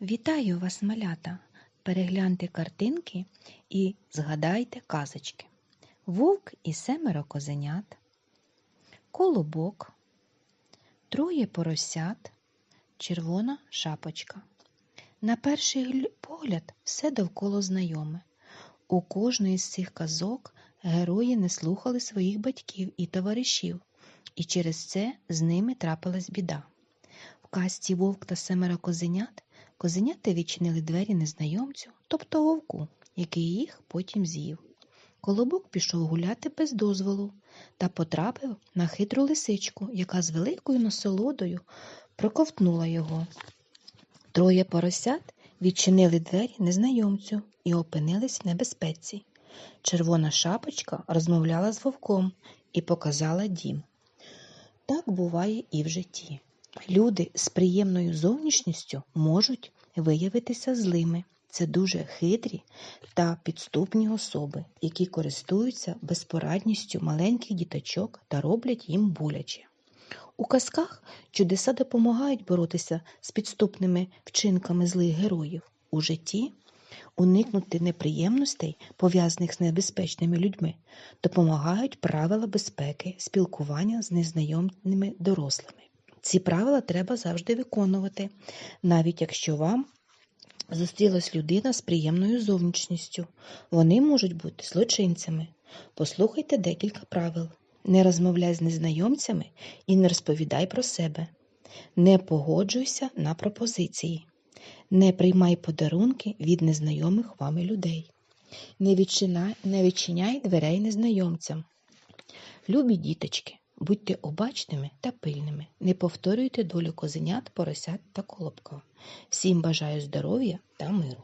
Вітаю вас, малята! Перегляньте картинки і згадайте казочки. Вовк і семеро козенят, колобок, троє поросят, червона шапочка. На перший погляд все довкола знайоме. У кожної з цих казок герої не слухали своїх батьків і товаришів, і через це з ними трапилась біда. В казці вовк та семеро козенят Козенята відчинили двері незнайомцю, тобто вовку, який їх потім з'їв. Колобок пішов гуляти без дозволу та потрапив на хитру лисичку, яка з великою насолодою проковтнула його. Троє поросят відчинили двері незнайомцю і опинились в небезпеці. Червона шапочка розмовляла з вовком і показала дім. Так буває і в житті. Люди з приємною зовнішністю можуть виявитися злими. Це дуже хитрі та підступні особи, які користуються безпорадністю маленьких діточок та роблять їм боляче. У казках чудеса допомагають боротися з підступними вчинками злих героїв. У житті уникнути неприємностей, пов'язаних з небезпечними людьми, допомагають правила безпеки спілкування з незнайомими дорослими. Ці правила треба завжди виконувати, навіть якщо вам зустрілась людина з приємною зовнішністю. Вони можуть бути злочинцями. Послухайте декілька правил. Не розмовляй з незнайомцями і не розповідай про себе. Не погоджуйся на пропозиції. Не приймай подарунки від незнайомих вами людей. Не відчиняй, не відчиняй дверей незнайомцям. Любі діточки, будьте обачними та пильними. Не повторюйте долю козенят, поросят та колобка. Всім бажаю здоров'я та миру.